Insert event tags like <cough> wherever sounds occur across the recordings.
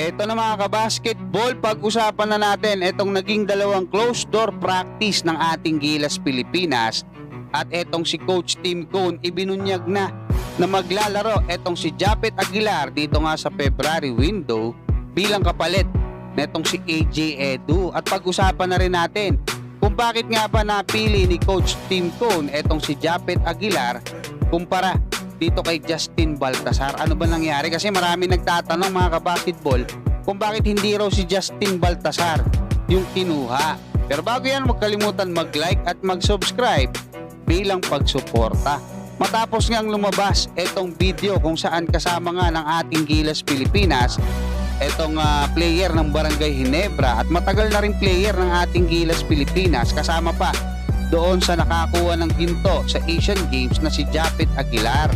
Eto na mga kabasketball, pag-usapan na natin itong naging dalawang closed door practice ng ating Gilas Pilipinas. At etong si Coach Tim Cone ibinunyag na na maglalaro etong si Japet Aguilar dito nga sa February window bilang kapalit netong si AJ Edu. At pag-usapan na rin natin kung bakit nga ba napili ni Coach Tim Cone etong si Japet Aguilar kumpara dito kay Justin Baltasar. Ano ba nangyari? Kasi marami nagtatanong mga kabasketball kung bakit hindi raw si Justin Baltasar yung kinuha. Pero bago yan, huwag kalimutan mag-like at mag-subscribe bilang pagsuporta. Matapos ngang lumabas itong video kung saan kasama nga ng ating Gilas Pilipinas itong ah, player ng Barangay Hinebra at matagal na rin player ng ating Gilas Pilipinas kasama pa doon sa nakakuha ng ginto sa Asian Games na si Japet Aguilar.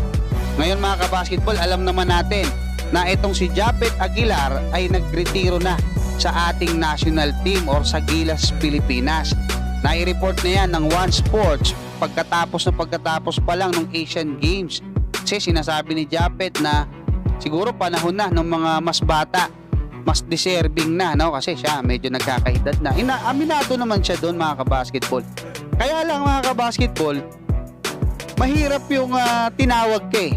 Ngayon mga kabasketball, alam naman natin na itong si Japet Aguilar ay nagretiro na sa ating national team or sa Gilas Pilipinas. Nai-report na yan ng One Sports pagkatapos na pagkatapos pa lang ng Asian Games. Kasi sinasabi ni Japet na siguro panahon na ng mga mas bata mas deserving na no kasi siya medyo nagkakaedad na. Ina aminado naman siya doon mga kabasketball. Kaya lang mga kabasketball, mahirap yung ah, tinawag ka eh.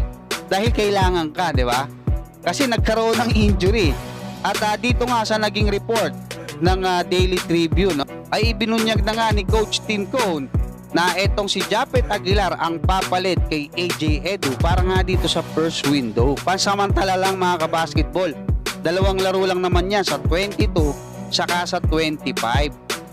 Dahil kailangan ka, di ba? Kasi nagkaroon ng injury. At ah, dito nga sa naging report ng ah, Daily Tribune, ay ibinunyag na nga ni Coach Tim Cone na etong si Japet Aguilar ang papalit kay AJ Edu para nga dito sa first window. Pansamantala lang mga kabasketball, dalawang laro lang naman yan sa 22 saka sa 25.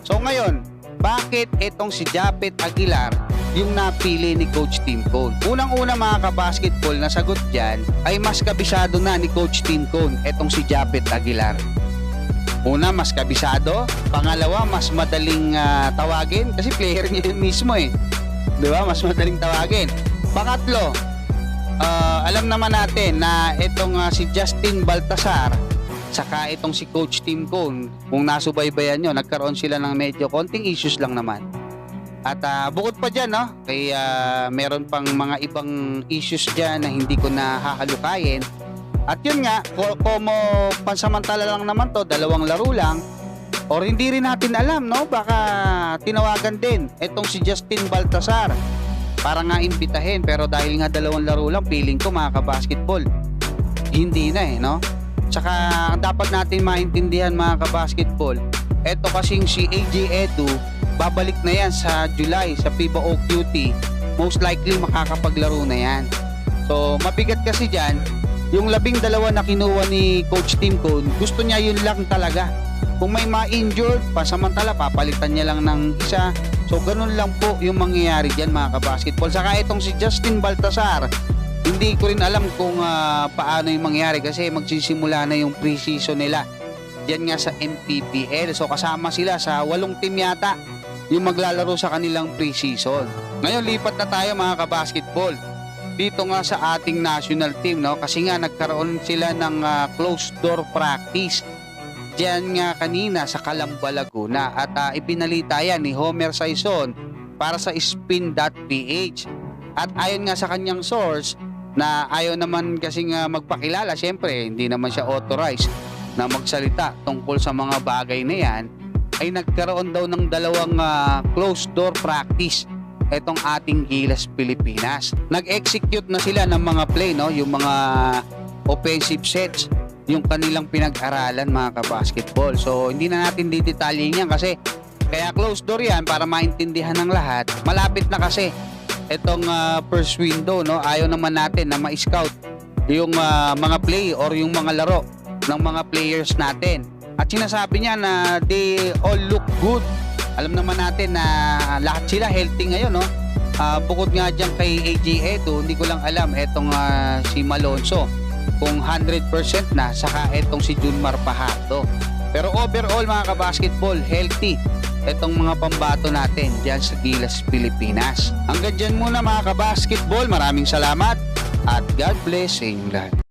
So ngayon, bakit itong si Japet Aguilar yung napili ni Coach Tim Cone? Unang-una mga kabasketball na sagot dyan ay mas kabisado na ni Coach Tim Cone itong si Japet Aguilar. Una, mas kabisado. Pangalawa, mas madaling ah, tawagin kasi player <laughs> niya mismo eh. Di ba? Mas madaling tawagin. Pangatlo, ah, alam naman natin na itong ah, si Justin Baltasar saka itong si Coach Tim Cone, kung nasubaybayan nyo, nagkaroon sila ng medyo konting issues lang naman. At ah, bukod pa dyan, no, kaya meron pang mga ibang issues dyan na hindi ko na hahalukayin. At yun nga, como pansamantala lang naman to, dalawang laro lang, or hindi rin natin alam, no? Baka tinawagan din itong si Justin Baltasar para nga imbitahin. Pero dahil nga dalawang laro lang, feeling ko mga kabasketball, hindi na eh, no? Tsaka ang dapat natin maintindihan mga kabasketball, eto kasing si AJ Edu, babalik na yan sa July sa FIBA OQT. Most likely makakapaglaro na yan. So mabigat kasi dyan, yung labing dalawa na kinuha ni Coach Tim Cone, gusto niya yun lang talaga. Kung may ma-injured, pasamantala, papalitan niya lang ng isa. So, ganun lang po yung mangyayari dyan mga kabasketball. Saka itong si Justin Baltasar, hindi ko rin alam kung ah, paano yung mangyayari kasi magsisimula na yung preseason nila. Diyan nga sa MPPL. So, kasama sila sa walong team yata yung maglalaro sa kanilang preseason. Ngayon, lipat na tayo mga kabasketball dito nga sa ating national team no kasi nga nagkaroon sila ng ah, closed door practice diyan nga kanina sa Calamba Laguna at ah, ipinalita yan ni Homer Saison para sa spin.ph at ayon nga sa kanyang source na ayaw naman kasi nga magpakilala syempre hindi naman siya authorized na magsalita tungkol sa mga bagay na yan ay nagkaroon daw ng dalawang ah, closed door practice etong ating Gilas Pilipinas. Nag-execute na sila ng mga play, no? yung mga offensive sets, yung kanilang pinag-aralan mga kabasketball. So, hindi na natin didetalyin yan kasi kaya closed door yan para maintindihan ng lahat. Malapit na kasi itong ah, first window, no? Ayaw naman natin na ma-scout yung ah, mga play or yung mga laro ng mga players natin. At sinasabi niya na they all look good alam naman natin na lahat sila healthy ngayon, no? Ah, bukod nga dyan kay AJ Edo, hindi ko lang alam etong ah, si Malonzo kung 100% na saka etong si Junmar Pajardo. Pero overall mga kabasketball, healthy etong mga pambato natin dyan sa Gilas, Pilipinas. Hanggang dyan muna mga kabasketball, maraming salamat at God bless sa inyong lahat.